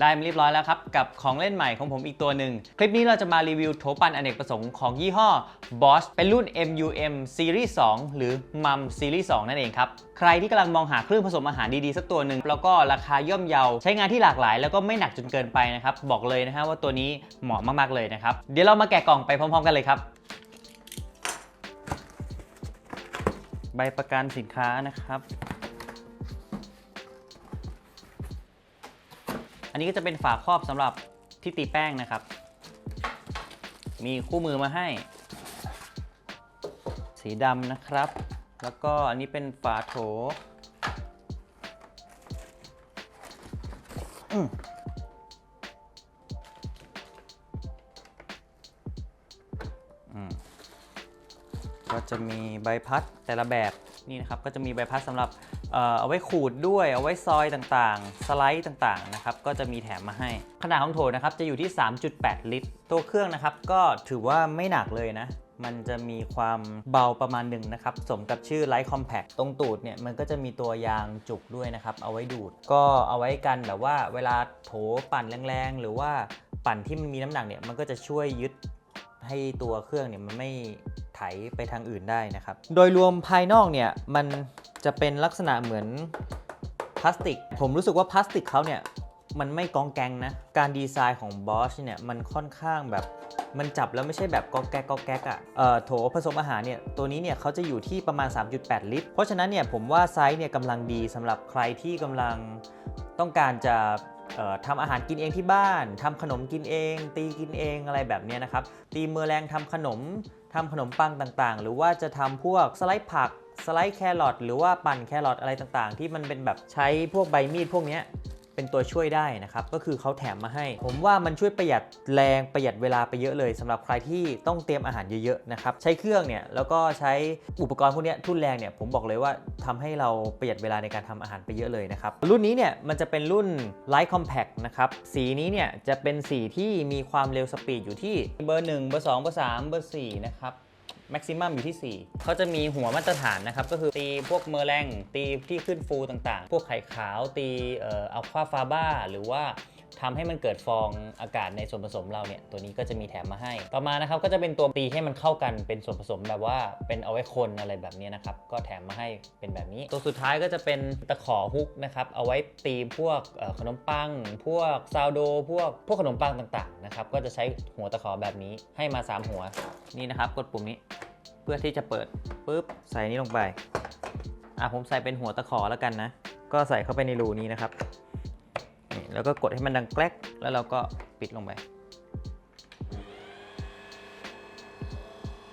ได้มาเรียบร้อยแล้วครับ กับของเล่นใหม่ของผมอีกตัวหนึ่ง คลิปนี้เราจะมารีวิวโถปั่นอเนกประสงค์ของยี่ห้อ Bosch เป็นรุ่น MUM Series 2 หรือ MUM Series 2 นั่นเองครับ ใครที่กำลังมองหาเครื่องผสมอาหารดี ๆ สักตัวหนึ่ง แล้วก็ราคาย่อมเยา ใช้งานที่หลากหลาย แล้วก็ไม่หนักจนเกินไปนะครับ บอกเลยนะฮะว่าตัวนี้เหมาะมากๆเลยนะครับ เดี๋ยวเรามาแกะกล่องไปพร้อม ๆ กันเลยครับ ใบประกันสินค้านะครับ นนี้ก็จะเป็นฝาครอบสำหรับที่ตีแป้งนะครับ มีคู่มือมาให้ สีดำนะครับ แล้วก็อันนี้เป็นฝาโถก็จะมีใบพัดแต่ละแบบนี่นะครับ ก็จะมีใบพัดสำหรับ เอาไว้ขูดด้วย เอาไว้ซอยต่างๆ สไลด์ต่างๆนะครับก็จะมีแถมมาให้ ขนาดของโถนะครับจะอยู่ที่ 3.8 ลิตร ตัวเครื่องนะครับก็ถือว่าไม่หนักเลยนะ มันจะมีความเบาประมาณหนึ่งนะครับ สมกับชื่อ Light Compact ตรงตูดเนี่ยมันก็จะมีตัวยางจุกด้วยนะครับ เอาไว้ดูด ก็เอาไว้กันแบบว่าเวลาโถปั่นแรงๆ หรือว่าปั่นที่มันมีน้ำหนักเนี่ยมันก็จะช่วยยึดให้ตัวเครื่องเนี่ยมันไม่ไถไปทางอื่นได้นะครับ โดยรวมภายนอกเนี่ยมัน จะเป็นลักษณะเหมือนพลาสติก ผมรู้สึกว่าพลาสติกเขาเนี่ยมันไม่กองแกงนะ การดีไซน์ของ Bosch เนี่ยมันค่อนข้างแบบมันจับแล้วไม่ใช่แบบกอกแกกกอกแกกอะ่ะเอ่อโถผสมอาหารเนี่ยตัวนี้เนี่ยเขาจะอยู่ที่ประมาณ 3.8 ลิตร เพราะฉะนั้นเนี่ยผมว่าไซส์เนี่ยกำลังดีสำหรับใครที่กำลังต้องการจะทำอาหารกินเองที่บ้าน ทำขนมกินเอง ตีกินเองอะไรแบบนี้นะครับ ตีมือแรงทำขนมทำขนมปังต่างๆ หรือว่าจะทำพวกสไลด์ผัก สไลด์แครอทหรือว่าปั่นแครอทอะไรต่างๆ ที่มันเป็นแบบใช้พวกใบมีดพวกนี้เป็นตัวช่วยได้นะครับ ก็คือเขาแถมมาให้ ผมว่ามันช่วยประหยัดแรงประหยัดเวลาไปเยอะเลยสำหรับใครที่ต้องเตรียมอาหารเยอะๆนะครับใช้เครื่องเนี่ยแล้วก็ใช้อุปกรณ์พวกนี้ทุ่นแรงเนี่ยผมบอกเลยว่าทำให้เราประหยัดเวลาในการทำอาหารไปเยอะเลยนะครับรุ่นนี้เนี่ยมันจะเป็นรุ่น Light Compact นะครับสีนี้เนี่ยจะเป็นสีที่มีความเร็วสปีดอยู่ที่เบอร์ 1 เบอร์ 2 เบอร์ 3 เบอร์4นะครับ แม็กซิมัมอยู่ที่ 4 เขาจะมีหัวมาตรฐานนะครับ ก็คือตีพวกเมอร์แรงตีที่ขึ้นฟูต่างๆ พวกไข่ขาวตีเอ่ออัลฟาฟาบ้าหรือว่า ทำให้มันเกิดฟองอากาศในส่วนผสมเราเนี่ยตัวนี้ก็จะมีแถมมาให้ ต่อมานะครับก็จะเป็นตัวตีให้มันเข้ากันเป็นส่วนผสมแบบว่าเป็นเอาไว้คนอะไรแบบนี้นะครับก็แถมมาให้เป็นแบบนี้ ตัวสุดท้ายก็จะเป็นตะขอฮุกนะครับเอาไว้ตีพวกขนมปัง พวกซาวโด พวกพวกขนมปังต่างๆนะครับก็จะใช้หัวตะขอแบบนี้ให้มาสามหัวนี่นะครับกดปุ่มนี้เพื่อที่จะเปิดปุ๊บใส่นี้ลงไปอะผมใส่เป็นหัวตะขอแล้วกันนะ ก็ใส่เข้าไปในรูนี้นะครับ แล้วก็กดให้มันดังแกลกแล้วเราก็ปิดลงไป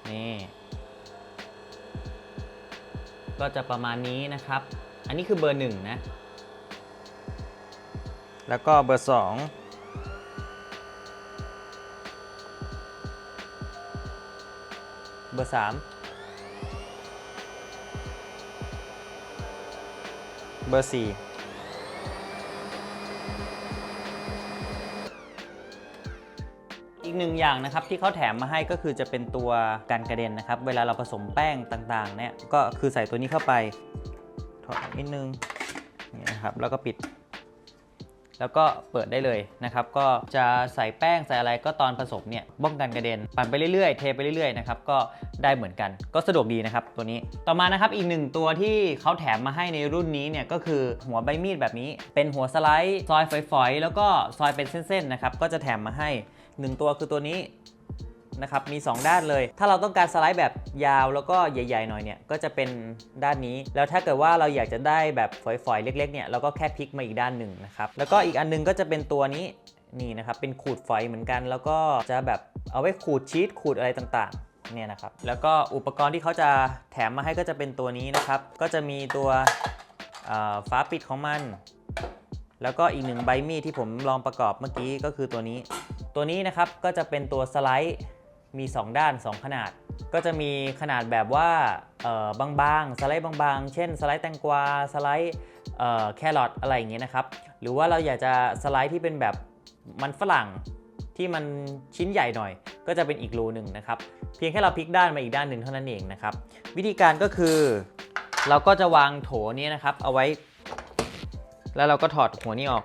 นี่ก็จะประมาณนี้นะครับ อันนี้คือเบอร์หนึ่งนะ แล้วก็เบอร์สองเบอร์สามเบอร์สี่ อีกหนึ่งอย่างนะครับที่เขาแถมมาให้ก็คือจะเป็นตัวกันกระเด็นนะครับ เวลาเราผสมแป้งต่างๆเนี่ยก็คือใส่ตัวนี้เข้าไปถอดนิดนึงนี่นะครับแล้วก็ปิด แล้วก็เปิดได้เลยนะครับ ก็จะใส่แป้งใส่อะไรก็ตอนผสมเนี่ยป้องกันกระเด็นปั่นไปเรื่อยๆเทไปเรื่อยๆนะครับก็ได้เหมือนกัน ก็สะดวกดีนะครับตัวนี้ต่อมานะครับอีกหนึ่งตัวที่เขาแถมมาให้ในรุ่นนี้เนี่ยก็คือหัวใบมีดแบบนี้ เป็นหัวสไลด์ซอยฝอยๆแล้วก็ซอยเป็นเส้นๆนะครับก็จะแถมมาให้ หนึ่งตัวคือตัวนี้นะครับมี 2 ด้านเลย ถ้าเราต้องการสไลด์แบบยาวแล้วก็ใหญ่ ๆ หน่อยเนี่ยก็จะเป็นด้านนี้ แล้วถ้าเกิดว่าเราอยากจะได้แบบฝอยๆ เล็ก ๆ เนี่ยเราก็แค่พลิกมาอีกด้านหนึ่งนะครับแล้วก็อีกอันนึงก็จะเป็นตัวนี้นี่นะครับเป็นขูดฝอยเหมือนกัน แล้วก็จะแบบเอาไว้ขูดชีสขูดอะไรต่างๆเนี่ยนะครับแล้วก็อุปกรณ์ที่เขาจะแถมมาให้ก็จะเป็นตัวนี้นะครับ ก็จะมีตัวฝาปิดของมัน แล้วก็อีกหนึ่งใบมีดที่ผมลองประกอบเมื่อกี้ก็คือตัวนี้ ตัวนี้นะครับก็จะเป็นตัวสไลด์มี 2 ด้าน 2 ขนาด ก็จะมีขนาดแบบว่าบางๆ สไลด์บางๆ เช่น สไลด์แตงกวา สไลด์แครอทอะไรอย่างเงี้ยนะครับ หรือว่าเราอยากจะสไลด์ที่เป็นแบบมันฝรั่งที่มันชิ้นใหญ่หน่อย ก็จะเป็นอีกรูหนึ่งนะครับ เพียงแค่เราพลิกด้านมาอีกด้านหนึ่งเท่านั้นเองนะครับ วิธีการก็คือเราก็จะวางโถนี้นะครับเอาไว้ แล้วเราก็ถอดหัวนี้ออก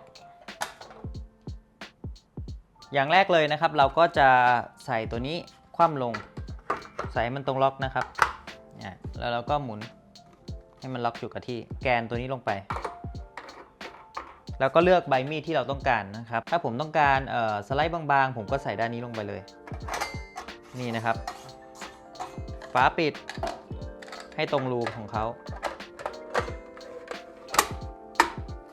อย่างแรกเลยนะครับ เราก็จะใส่ตัวนี้คว่ำลง ใส่ให้มันตรงล็อกนะครับแล้วเราก็หมุนให้มันล็อกอยู่กับที่แกนตัวนี้ลงไป แล้วก็เลือกใบมีดที่เราต้องการนะครับ ถ้าผมต้องการสไลด์บางๆ ผมก็ใส่ด้านนี้ลงไปเลย นี่นะครับฝาปิดให้ตรงรูของเขา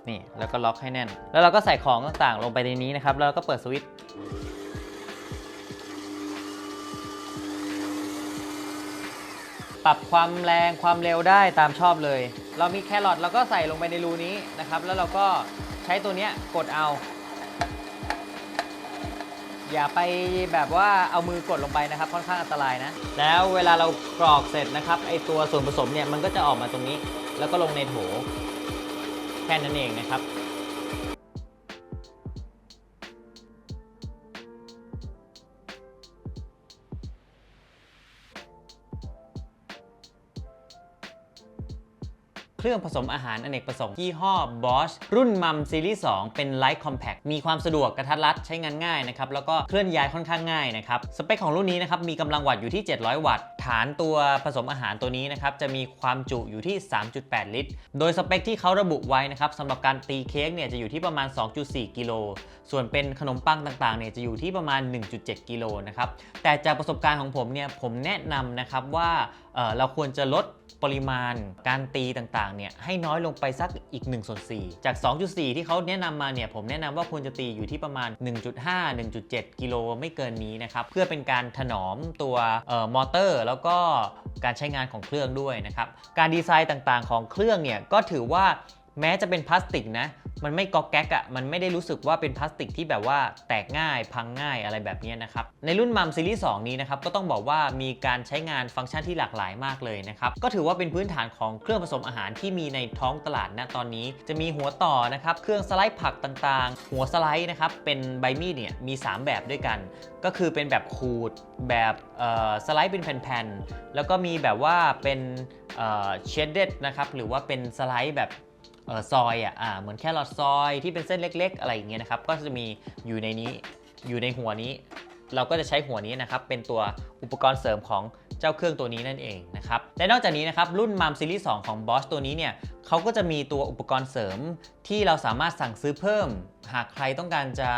นี่แล้วก็ล็อกให้แน่น แล้วเราก็ใส่ของต่างๆ ลงไปในนี้นะครับ แล้วเราก็เปิดสวิตช์ ปรับความแรงความเร็วได้ตามชอบเลย เรามีแครอทเราก็ใส่ลงไปในรูนี้นะครับ แล้วเราก็ใช้ตัวเนี้ยกดเอา อย่าไปแบบว่าเอามือกดลงไปนะครับ ค่อนข้างอันตรายนะ แล้วเวลาเรากรอกเสร็จนะครับไอตัวส่วนผสมเนี่ยมันก็จะออกมาตรงนี้ แล้วก็ลงในโถแค่นั้นเองนะครับ รื่องผสมอาหารอเนกประสงค์ยี่ห้อ Bosch รุ่นมัมซีรีส์2เป็น Light Compact มีความสะดวกกระทัดรัดใช้งานง่ายนะครับแล้วก็เคลื่อนย้ายค่อนข้างง่ายนะครับสเปคของรุ่นนี้นะครับมีกำลังวัตต์อยู่ที่ 700 วัตต์ ฐานตัวผสมอาหารตัวนี้นะครับจะมีความจุอยู่ที่ 3.8 ลิตร โดยสเปคที่เขาระบุไว้นะครับสำหรับการตีเค้กเนี่ยจะอยู่ที่ประมาณ 2.4 กิโลส่วนเป็นขนมปังต่างๆเนี่ยจะอยู่ที่ประมาณ 1.7 กิโลนะครับแต่จากประสบการณ์ของผมเนี่ยผมแนะนำนะครับว่าเราควรจะลดปริมาณการตีต่างๆเนี่ยให้น้อยลงไปสักอีก1ส่วน4จาก 2.4 ที่เขาแนะนำมาเนี่ยผมแนะนำว่าควรจะตีอยู่ที่ประมาณ 1.5 1.7 กิโลไม่เกินนี้นะครับ เพื่อเป็นการถนอมตัวออมอเตอร์ แล้วก็การใช้งานของเครื่องด้วยนะครับ การดีไซน์ต่างๆของเครื่องเนี่ยก็ถือว่า แม้จะเป็นพลาสติกนะ มันไม่กอกแก๊กอะ่ะ มันไม่ได้รู้สึกว่าเป็นพลาสติกที่แบบว่าแตกง่ายพังง่ายอะไรแบบนี้นะครับ ในรุ่นมัมซีรีส์2นี้นะครับ ก็ต้องบอกว่ามีการใช้งานฟังก์ชันที่หลากหลายมากเลยนะครับ ก็ถือว่าเป็นพื้นฐานของเครื่องผสมอาหารที่มีในท้องตลาดณตอนนี้ จะมีหัวต่อนะครับ เครื่องสไลด์ผักต่างๆ หัวสไลด์นะครับ เป็นใบมีดเนี่ย มี 3 แบบด้วยกัน ก็คือเป็นแบบขูด แบบสไลด์เป็นแผ่นๆ แล้วก็มีแบบว่าเป็นเชดเด็ดนะครับ หรือว่าเป็นสไลด์แบบ ซอยอะอ่าเหมือนแครอทซอยที่เป็นเส้นเล็ก ๆ อะไรอย่างเงี้ยนะครับก็จะมีอยู่ในนี้อยู่ในหัวนี้ เราก็จะใช้หัวนี้นะครับเป็นตัวอุปกรณ์เสริมของเจ้าเครื่องตัวนี้นั่นเองนะครับและนอกจากนี้นะครับรุ่น m ัมซีรีส์2ของ Bosch ตัวนี้เนี่ยเขาก็จะมีตัวอุปกรณ์เสริมที่เราสามารถสั่งซื้อเพิ่ม หากใครต้องการจะ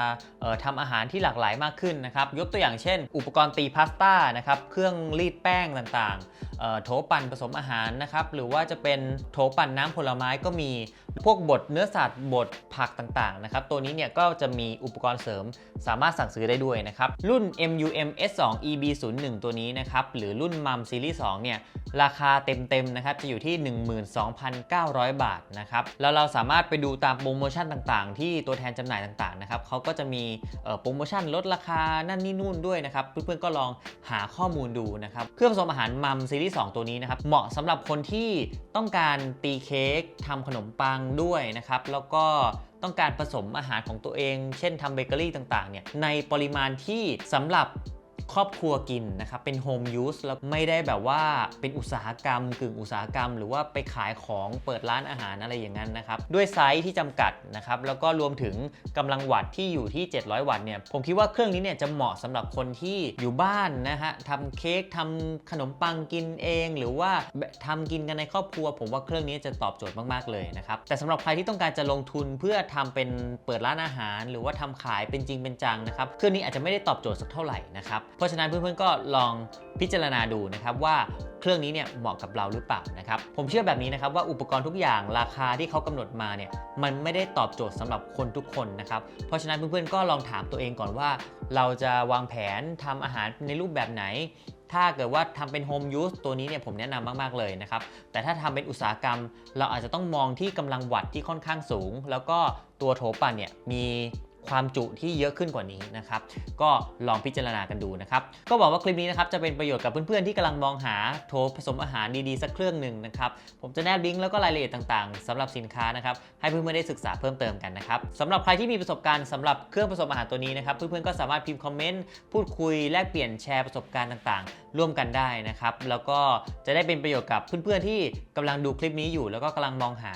ออทำอาหารที่หลากหลายมากขึ้นนะครับ ยกตัวอย่างเช่น อุปกรณ์ตีพาสต้านะครับ เครื่องรีดแป้งต่างๆ โถปั่นผสมอาหารนะครับ หรือว่าจะเป็นโถปั่นน้ำผลไม้ก็มี พวกบดเนื้อสัตว์บดผักต่างๆ นะครับ ตัวนี้เนี่ยก็จะมีอุปกรณ์เสริมสามารถสั่งซื้อได้ด้วยนะครับ รุ่น MUM S2 EB01 ตัวนี้นะครับ หรือรุ่น MUM Series 2เนี่ย ราคาเต็มๆนะครับ จะอยู่ที่ 12,900 บาทนะครับ แล้วเราสามารถไปดูตามโปรโมชั่นต่างๆ ที่ตัวแทนจำหน่ายต่างๆนะครับเขาก็จะมีโปรโมชั่นลดราคานั่นนี่นู่นด้วยนะครับเพื่อนๆก็ลองหาข้อมูลดูนะครับเครื่องผสมอาหารมัมซีรีส์2ตัวนี้นะครับเหมาะสำหรับคนที่ต้องการตีเค้กทำขนมปังด้วยนะครับแล้วก็ต้องการผสมอาหารของตัวเอง เช่นทำเบเกอรี่ต่างๆเนี่ยในปริมาณที่สำหรับ ครอบครัวกินนะครับ เป็นโฮมยูสแล้วไม่ได้แบบว่าเป็นอุตสาหกรรมกึ่งอุตสาหกรรม หรือว่าไปขายของเปิดร้านอาหารอะไรอย่างนั้นนะครับ ด้วยไซส์ที่จำกัดนะครับ แล้วก็รวมถึงกำลังวัตต์ที่อยู่ที่ 700 วัตต์เนี่ย ผมคิดว่าเครื่องนี้เนี่ยจะเหมาะสำหรับคนที่อยู่บ้านนะฮะทำเค้กทำขนมปังกินเอง หรือว่าทำกินกันในครอบครัว ผมว่าเครื่องนี้จะตอบโจทย์มากๆเลยนะครับ แต่สำหรับใครที่ต้องการจะลงทุนเพื่อทำเป็นเปิดร้านอาหาร หรือว่าทำขายเป็นจริงเป็นจังนะครับ เครื่องนี้อาจจะไม่ได้ตอบโจทย์สักเท่าไหร่นะครับราะฉะนั้นเพื่อนๆก็ลองพิจารณาดูนะครับว่าเครื่องนี้เนี่ยเหมาะกับเราหรือเปล่านะครับ ผมเชื่อแบบนี้นะครับว่าอุปกรณ์ทุกอย่างราคาที่เขากำหนดมาเนี่ยมันไม่ได้ตอบโจทย์สำหรับคนทุกคนนะครับ เพราะฉะนั้นเพื่อนๆก็ลองถามตัวเองก่อนว่า เราจะวางแผนทำอาหารในรูปแบบไหน ถ้าเกิดว่าทำเป็นโฮมยูสตัวนี้เนี่ยผมแนะนำมากๆเลยนะครับ แต่ถ้าทำเป็นอุตสาหกรรม เราอาจจะต้องมองที่กำลังวัตต์ที่ค่อนข้างสูง แล้วก็ตัวโถปั่นเนี่ยมี ความจุที่เยอะขึ้นกว่านี้นะครับ ก็ลองพิจารณากันดูนะครับ ก็บอกว่าคลิปนี้นะครับจะเป็นประโยชน์กับเพื่อนๆที่กำลังมองหาโถผสมอาหารดีๆสักเครื่องหนึ่งนะครับ ผมจะแนบลิงก์แล้วก็รายละเอียดต่างๆสำหรับสินค้านะครับ ให้เพื่อนๆได้ศึกษาเพิ่มเติมกันนะครับสำหรับใครที่มีประสบการณ์สำหรับเครื่องผสมอาหารตัวนี้นะครับ เพื่อนๆก็สามารถพิมพ์คอมเมนต์พูดคุยแลกเปลี่ยนแชร์ประสบการณ์ต่างๆ ร่วมกันได้นะครับ แล้วก็จะได้เป็นประโยชน์กับเพื่อนๆที่กำลังดูคลิปนี้อยู่ แล้วก็กำลังมองหา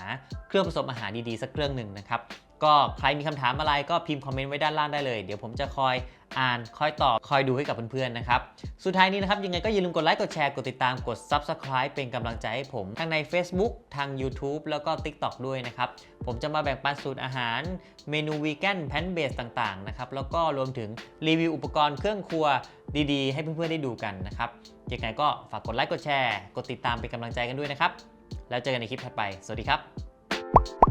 เครื่องผสมอาหารดีๆสักเครื่องหนึ่งนะครับ ก็ใครมีคำถามอะไรก็พิมพ์คอมเมนต์ไว้ด้านล่างได้เลย เดี๋ยวผมจะคอยอ่านคอยตอบคอยดูให้กับเพื่อนๆนะครับ สุดท้ายนี้นะครับ ยังไงก็อย่าลืมกดไลค์กดแชร์กดติดตามกด Subscribe เป็นกำลังใจให้ผม ทั้งใน Facebook ทาง YouTube แล้วก็ TikTok ด้วยนะครับ ผมจะมาแบ่งปันสูตรอาหาร เมนูวีแกนแพนเบสต่างๆนะครับ แล้วก็รวมถึงรีวิวอุปกรณ์เครื่องครัวดีๆ ให้เพื่อนๆได้ดูกันนะครับยังไงก็ฝากกดไลค์กดแชร์ กดติดตามเป็นกำลังใจกันด้วยนะครับ แล้วเจอกันในคลิปถัดไป สวัสดีครับ